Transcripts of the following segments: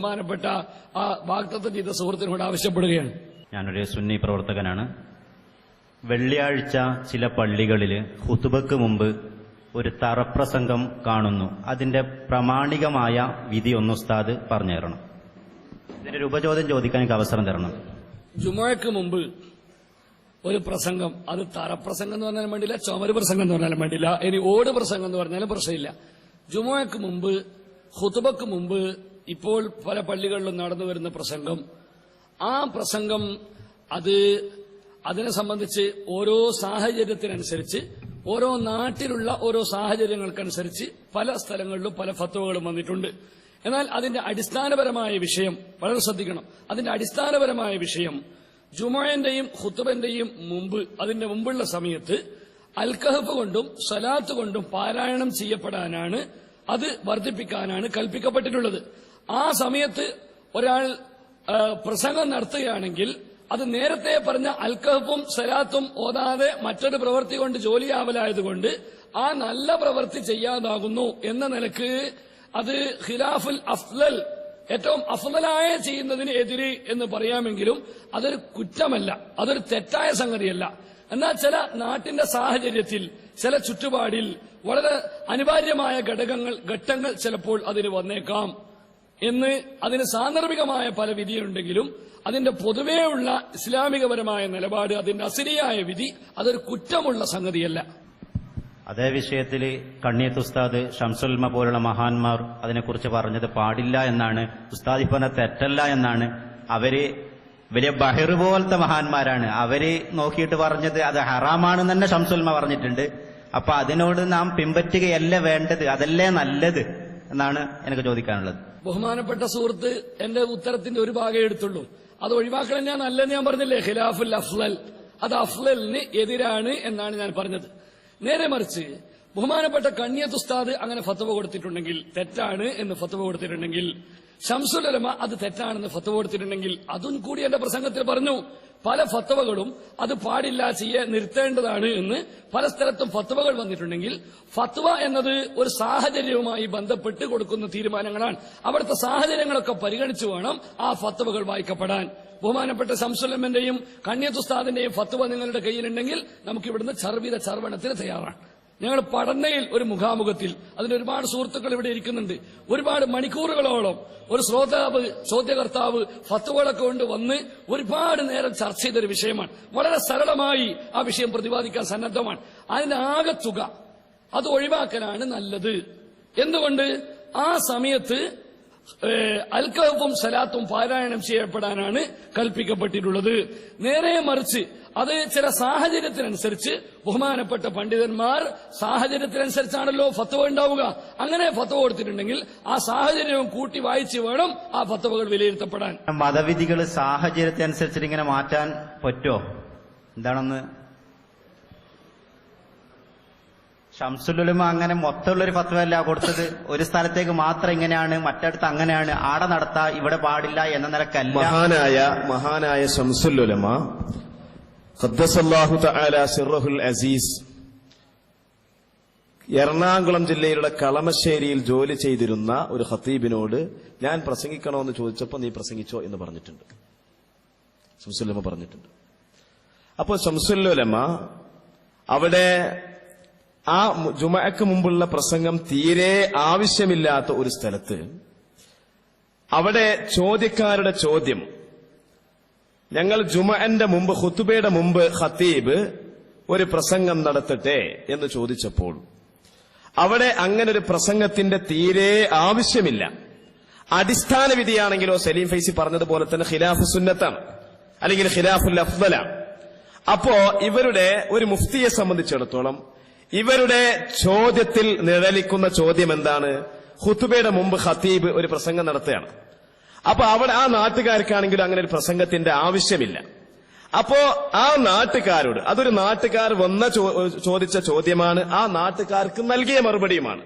ബഹുമാനപ്പെട്ട ആ വാഗ്ദത്തം ചെയ്ത സുഹൃത്തിനോട് ആവശ്യപ്പെടുകയാണ്. ഞാനൊരു സുന്നി പ്രവർത്തകനാണ്. വെള്ളിയാഴ്ച ചില പള്ളികളിൽ ഹുതുബക്ക് മുമ്പ് ഒരു തറപ്രസംഗം കാണുന്നു. അതിന്റെ പ്രാമാണികമായ വിധി ഒന്ന് ഉസ്താദ് പറഞ്ഞു തരണം. ഇതിനൊരു ഉപചോദ്യം ചോദിക്കാൻ എനിക്ക് അവസരം തരണം. ജുമഴക്ക് മുമ്പ് ഒരു പ്രസംഗം അത് തറപ്രസംഗം എന്ന് പറഞ്ഞാലും വേണ്ടില്ല ചുമര് പ്രസംഗം എന്ന് പറഞ്ഞാലും വേണ്ടില്ല. ഇനി ഓട് പ്രസംഗം എന്ന് പറഞ്ഞാലും പ്രശ്നമില്ല. ജുമഴക്ക് മുമ്പ് ഹുതുബക്ക് മുമ്പ് ഇപ്പോൾ പല പള്ളികളിലും നടന്നു വരുന്ന പ്രസംഗം. ആ പ്രസംഗം അത് അതിനെ സംബന്ധിച്ച് ഓരോ സാഹചര്യത്തിനനുസരിച്ച് ഓരോ നാട്ടിലുള്ള ഓരോ സാഹചര്യങ്ങൾക്കനുസരിച്ച് പല സ്ഥലങ്ങളിലും പല ഫത്വകളും വന്നിട്ടുണ്ട്. എന്നാൽ അതിന്റെ അടിസ്ഥാനപരമായ വിഷയം വളരെ ശ്രദ്ധിക്കണം. അതിന്റെ അടിസ്ഥാനപരമായ വിഷയം ജുമയന്റെയും ഖുത്തുബന്റെയും മുമ്പ് അതിന്റെ മുമ്പുള്ള സമയത്ത് അൽക്കഹഫ് കൊണ്ടും സലാത്ത് കൊണ്ടും പാരായണം ചെയ്യപ്പെടാനാണ് അത് വർദ്ധിപ്പിക്കാനാണ് കൽപ്പിക്കപ്പെട്ടിട്ടുള്ളത്. ആ സമയത്ത് ഒരാൾ പ്രസംഗം നടത്തുകയാണെങ്കിൽ അത് നേരത്തെ പറഞ്ഞ അൽക്കഹപ്പും സലാത്തും ഓതാതെ മറ്റൊരു പ്രവൃത്തി കൊണ്ട് ജോലിയാവലായതുകൊണ്ട് ആ നല്ല പ്രവൃത്തി ചെയ്യാതാകുന്നു എന്ന നിലയ്ക്ക് അത് ഖിലാഫുൽ അഫ്ലൽ ഏറ്റവും അഫ്ലലായ ചെയ്യുന്നതിന് എതിര് എന്ന് പറയാമെങ്കിലും അതൊരു കുറ്റമല്ല അതൊരു തെറ്റായ സംഗതിയല്ല. എന്നാൽ ചില നാട്ടിന്റെ സാഹചര്യത്തിൽ ചില ചുറ്റുപാടിൽ വളരെ അനിവാര്യമായ ഘടകങ്ങൾ ഘട്ടങ്ങൾ ചിലപ്പോൾ അതിന് വന്നേക്കാം. എന്ന് അതിന് സാന്ദർഭികമായ പല വിധിയുണ്ടെങ്കിലും അതിന്റെ പൊതുവെയുള്ള ഇസ്ലാമികപരമായ നിലപാട് അതിന്റെ അസിരിയായ വിധി അതൊരു കുറ്റമുള്ള സംഗതിയല്ല. അതേ വിഷയത്തിൽ കണ്ണിയത്ത് ഉസ്താദ് ഷംസുൽമ പോലുള്ള മഹാന്മാർ അതിനെക്കുറിച്ച് പറഞ്ഞത് പാടില്ല എന്നാണ്. ഉസ്താദ് പറഞ്ഞ തെറ്റല്ല എന്നാണ്. അവർ വലിയ ബഹിർ പോലത്തെ മഹാന്മാരാണ്. അവർ നോക്കിയിട്ട് പറഞ്ഞത് അത് ഹറാമാണെന്ന് തന്നെ ഷംസുൽമ പറഞ്ഞിട്ടുണ്ട്. അപ്പൊ അതിനോട് നാം പിൻപറ്റുകയല്ല വേണ്ടത്. അതല്ലേ നല്ലത് എന്നാണ് എനിക്ക് ചോദിക്കാനുള്ളത്. ബഹുമാനപ്പെട്ട സുഹൃത്ത് എന്റെ ഉത്തരത്തിന്റെ ഒരു ഭാഗം എടുത്തുള്ളൂ. അത് ഒഴിവാക്കണം ഞാൻ അല്ലെന്ന് ഞാൻ പറഞ്ഞില്ലേ? ഖിലാഫുൽ അഫ്ലൽ. അത് അഫ്ലലിന് എതിരാണ് എന്നാണ് ഞാൻ പറഞ്ഞത്. നേരെ മറിച്ച് ബഹുമാനപ്പെട്ട കണ്ണിയത്ത് ഉസ്താദ് അങ്ങനെ ഫത്തവ കൊടുത്തിട്ടുണ്ടെങ്കിൽ തെറ്റാണ് എന്ന് ഫത്തവ കൊടുത്തിട്ടുണ്ടെങ്കിൽ ഷംസുലമ അത് തെറ്റാണെന്ന് ഫത്തവ കൊടുത്തിട്ടുണ്ടെങ്കിൽ അതും കൂടി എന്റെ പ്രസംഗത്തിൽ പറഞ്ഞു. പല ഫത്തവകളും അത് പാടില്ല ചെയ്യാൻ നിർത്തേണ്ടതാണ് എന്ന് പല സ്ഥലത്തും ഫത്തവകൾ വന്നിട്ടുണ്ടെങ്കിൽ ഫത്വ എന്നത് ഒരു സാഹചര്യവുമായി ബന്ധപ്പെട്ട് കൊടുക്കുന്ന തീരുമാനങ്ങളാണ്. അവിടുത്തെ സാഹചര്യങ്ങളൊക്കെ പരിഗണിച്ചു വേണം ആ ഫത്തവകൾ വായിക്കപ്പെടാൻ. ബഹുമാനപ്പെട്ട ശംസുലമ്മന്റെയും കണ്യത്തുസ്താദിന്റെയും ഫത്വ നിങ്ങളുടെ കയ്യിലുണ്ടെങ്കിൽ നമുക്ക് ഇവിടുന്ന് ചർവിത ചർവണത്തിന് തയ്യാറാണ്. ഞങ്ങൾ പടന്നയിൽ ഒരു മുഖാമുഖത്തിൽ അതിന് ഒരുപാട് സുഹൃത്തുക്കൾ ഇവിടെ ഇരിക്കുന്നുണ്ട്. ഒരുപാട് മണിക്കൂറുകളോളം ഒരു ശ്രോതാവ് ചോദ്യകർത്താവ് ഫത്തുകളൊക്കെ കൊണ്ട് വന്ന് ഒരുപാട് നേരം ചർച്ച ചെയ്തൊരു വിഷയമാണ്. വളരെ സരളമായി ആ വിഷയം പ്രതിപാദിക്കാൻ സന്നദ്ധമാണ്. അതിന്റെ ആകെ തുക. അത് ഒഴിവാക്കലാണ് നല്ലത്. എന്തുകൊണ്ട്? ആ സമയത്ത് അൽക്കഹഫും സലാത്തും പാരായണം ചെയ്യപ്പെടാനാണ് കൽപ്പിക്കപ്പെട്ടിട്ടുള്ളത്. നേരെ മറിച്ച് അത് ചില സാഹചര്യത്തിനനുസരിച്ച് ബഹുമാനപ്പെട്ട പണ്ഡിതന്മാർ സാഹചര്യത്തിനനുസരിച്ചാണല്ലോ ഫത്തവ ഉണ്ടാവുക. അങ്ങനെ ഫത്തവ കൊടുത്തിട്ടുണ്ടെങ്കിൽ ആ സാഹചര്യവും കൂട്ടി വായിച്ച് വേണം ആ ഫത്തവകൾ വിലയിരുത്തപ്പെടാൻ. മതവിധികൾ സാഹചര്യത്തിനനുസരിച്ചിട്ട് ഇങ്ങനെ മാറ്റാൻ പറ്റുമോ എന്താണെന്ന് ഷംസുലുലമ അങ്ങനെ മൊത്തമുള്ളൊരു ഫത്വല്ല കൊടുത്തത്. ഒരു സ്ഥലത്തേക്ക് മാത്രം ഇങ്ങനെയാണ് മറ്റടുത്ത് അങ്ങനെയാണ്. ആടെ നടത്താ ഇവിടെ പാടില്ല എന്ന നിലക്കല്ല. മഹാനായ മഹാനായ ഷംസുലുലമ തആല സിർഹുൽ അസീസ് എറണാകുളം ജില്ലയിലുള്ള കളമശ്ശേരിയിൽ ജോലി ചെയ്തിരുന്ന ഒരു ഖത്തീബിനോട് ഞാൻ പ്രസംഗിക്കണമെന്ന് ചോദിച്ചപ്പോൾ നീ പ്രസംഗിച്ചോ എന്ന് പറഞ്ഞിട്ടുണ്ട്. ഷംസുല്ലമ പറഞ്ഞിട്ടുണ്ട്. അപ്പോൾ ഷംസുല്ലുലമ അവിടെ ആ ജുമഅക്ക് മുമ്പുള്ള പ്രസംഗം തീരെ ആവശ്യമില്ലാത്ത ഒരു സ്ഥലത്ത്. അവിടെ ചോദ്യക്കാരുടെ ചോദ്യം. ഞങ്ങൾ ജുമഅന്റെ മുമ്പ് ഹുത്തുബയുടെ മുമ്പ് ഖത്തീബ് ഒരു പ്രസംഗം നടത്തട്ടെ എന്ന് ചോദിച്ചപ്പോൾ അവിടെ അങ്ങനെ ഒരു പ്രസംഗത്തിന്റെ തീരെ ആവശ്യമില്ല. അടിസ്ഥാന വിധിയാണെങ്കിലോ സലീം ഫൈസി പറഞ്ഞതുപോലെ തന്നെ ഖിലാഫു സുന്നത്താണ് അല്ലെങ്കിൽ ഖിലാഫുൽ അഫ്ദലാണ് അപ്പോ ഇവരുടെ ഒരു മുഫ്തിയെ സംബന്ധിച്ചിടത്തോളം ഇവരുടെ ചോദ്യത്തിൽ നിഴലിക്കുന്ന ചോദ്യം എന്താണ്? ഹുത്തുബയുടെ മുമ്പ് ഖത്തീബ് ഒരു പ്രസംഗം നടത്തുകയാണ്. അപ്പൊ അവിടെ ആ നാട്ടുകാർക്കാണെങ്കിലും അങ്ങനെ ഒരു പ്രസംഗത്തിന്റെ ആവശ്യമില്ല. അപ്പോ ആ നാട്ടുകാരോട് അതൊരു നാട്ടുകാർ വന്ന ചോദിച്ച ചോദ്യമാണ് ആ നാട്ടുകാർക്ക് നൽകിയ മറുപടിയുമാണ്.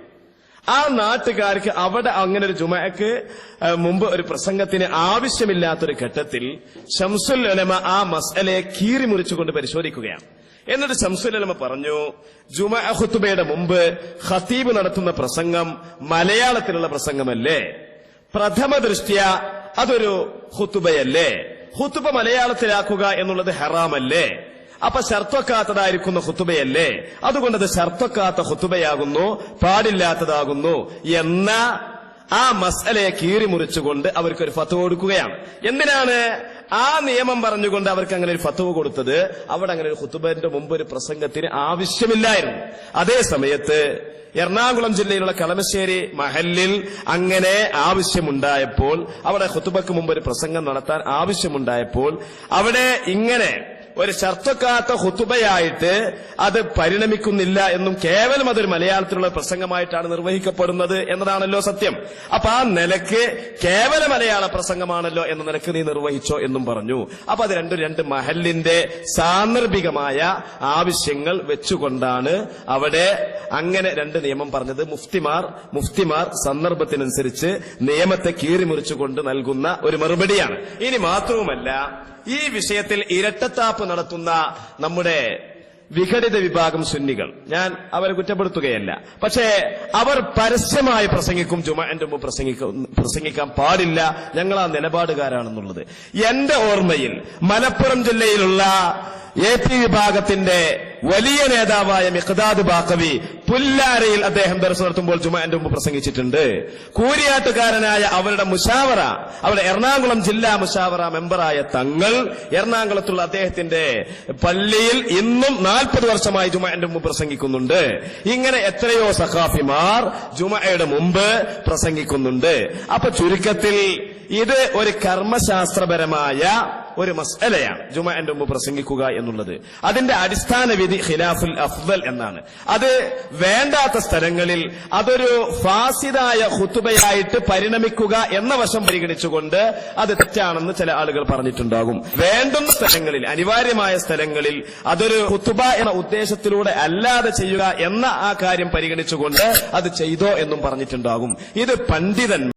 ആ നാട്ടുകാർക്ക് അവിടെ അങ്ങനെ ഒരു ജുമക്ക് മുമ്പ് ഒരു പ്രസംഗത്തിന് ആവശ്യമില്ലാത്തൊരു ഘട്ടത്തിൽ ഷംസുൽ ഉലമ ആ മസലയെ കീറി മുറിച്ചുകൊണ്ട് പരിശോധിക്കുകയാണ്. എന്നിട്ട് ശംസുലമ പറഞ്ഞു ജുമ ഖുത്തുബയുടെ മുമ്പ് ഖത്തീബ് നടത്തുന്ന പ്രസംഗം മലയാളത്തിലുള്ള പ്രസംഗമല്ലേ? പ്രഥമ ദൃഷ്ടിയ അതൊരു ഹുത്തുബയല്ലേ ഹുത്തുബ മലയാളത്തിലാക്കുക എന്നുള്ളത് ഹെറാമല്ലേ? അപ്പൊ ശർത്തക്കാത്തതായിരിക്കുന്ന ഹുത്തുബയല്ലേ അതുകൊണ്ട് അത് ഷർത്തക്കാത്ത ഹുത്തുബയാകുന്നു പാടില്ലാത്തതാകുന്നു എന്ന ആ മസലയെ കീറിമുറിച്ചുകൊണ്ട് അവർക്കൊരു ഫത്ത് കൊടുക്കുകയാണ്. എന്തിനാണ് ആ നിയമം പറഞ്ഞുകൊണ്ട് അവർക്ക് അങ്ങനെ ഒരു ഫത്തുവ കൊടുത്തത് അവിടെ അങ്ങനെ ഒരു ഹുത്തുബന്റെ മുമ്പ് ഒരു പ്രസംഗത്തിന് ആവശ്യമില്ലായിരുന്നു. അതേ സമയത്ത് എറണാകുളം ജില്ലയിലുള്ള കളമശ്ശേരി മഹലിൽ അങ്ങനെ ആവശ്യമുണ്ടായപ്പോൾ അവിടെ ഹുത്തുബക്ക് മുമ്പ് ഒരു പ്രസംഗം നടത്താൻ ആവശ്യമുണ്ടായപ്പോൾ അവിടെ ഇങ്ങനെ ഒരു ശർത്തക്കാത്ത ഹുത്തുബയായിട്ട് അത് പരിണമിക്കുന്നില്ല എന്നും കേവലം അതൊരു മലയാളത്തിലുള്ള പ്രസംഗമായിട്ടാണ് നിർവഹിക്കപ്പെടുന്നത് എന്നതാണല്ലോ സത്യം. അപ്പൊ ആ നിലയ്ക്ക് കേവല മലയാള പ്രസംഗമാണല്ലോ എന്ന നിലയ്ക്ക് നീ നിർവഹിച്ചോ എന്നും പറഞ്ഞു. അപ്പൊ അത് രണ്ടും രണ്ട് മഹലിന്റെ സാന്ദർഭികമായ ആവശ്യങ്ങൾ വെച്ചുകൊണ്ടാണ് അവിടെ അങ്ങനെ രണ്ട് നിയമം പറഞ്ഞത്. മുഫ്തിമാർ മുഫ്തിമാർ സന്ദർഭത്തിനനുസരിച്ച് നിയമത്തെ കീറിമുറിച്ചുകൊണ്ട് നൽകുന്ന ഒരു മറുപടിയാണ്. ഇനി മാത്രവുമല്ല ഈ വിഷയത്തിൽ ഇരട്ടത്താപ്പ് നടത്തുന്ന നമ്മുടെ വിഘടിത വിഭാഗം സുന്നികൾ. ഞാൻ അവരെ കുറ്റപ്പെടുത്തുകയല്ല. പക്ഷേ അവർ പരസ്യമായി പ്രസംഗിക്കും ജുമാന്റെ മുമ്പ് പ്രസംഗിക്കും പ്രസംഗിക്കാൻ പാടില്ല. ഞങ്ങൾ ആ നിലപാടുകാരാണെന്നുള്ളത്. എന്റെ ഓർമ്മയിൽ മലപ്പുറം ജില്ലയിലുള്ള എ പി വിഭാഗത്തിന്റെ വലിയ നേതാവായ മിഖ്ദാദ് ബാക്കവി പുല്ലാരയിൽ അദ്ദേഹം ദർശനം നടത്തുമ്പോൾ ജുമാന്റെ മുമ്പ് പ്രസംഗിച്ചിട്ടുണ്ട്. കൂരിയാട്ടുകാരനായ അവരുടെ മുഷാവറ അവരുടെ എറണാകുളം ജില്ലാ മുഷാവറ മെമ്പറായ തങ്ങൾ എറണാകുളത്തുള്ള അദ്ദേഹത്തിന്റെ പള്ളിയിൽ ഇന്നും നാൽപ്പത് വർഷമായി ജുമാന്റെ മുമ്പ് പ്രസംഗിക്കുന്നുണ്ട്. ഇങ്ങനെ എത്രയോ സഖാഫിമാർ ജുമയുടെ മുമ്പ് പ്രസംഗിക്കുന്നുണ്ട്. അപ്പൊ ചുരുക്കത്തിൽ ഇത് ഒരു കർമ്മശാസ്ത്രപരമായ ഒരു മസലയാണ് ജുമാന്റെ മുമ്പ് പ്രസംഗിക്കുക എന്നുള്ളത്. അതിന്റെ അടിസ്ഥാന വിധി ഖിലാഫുൽ അഫ്ദൽ എന്നാണ്. അത് വേണ്ടാത്ത സ്ഥലങ്ങളിൽ അതൊരു ഫാസിദായ ഹുത്തുബയായിട്ട് പരിണമിക്കുക എന്ന വശം പരിഗണിച്ചുകൊണ്ട് അത് തെറ്റാണെന്ന് ചില ആളുകൾ പറഞ്ഞിട്ടുണ്ടാകും. വേണ്ടുന്ന സ്ഥലങ്ങളിൽ അനിവാര്യമായ സ്ഥലങ്ങളിൽ അതൊരു ഹുത്തുബ എന്ന ഉദ്ദേശത്തിലൂടെ അല്ലാതെ ചെയ്യുക എന്ന ആ കാര്യം പരിഗണിച്ചുകൊണ്ട് അത് ചെയ്തോ എന്നും പറഞ്ഞിട്ടുണ്ടാകും. ഇത് പണ്ഡിതൻ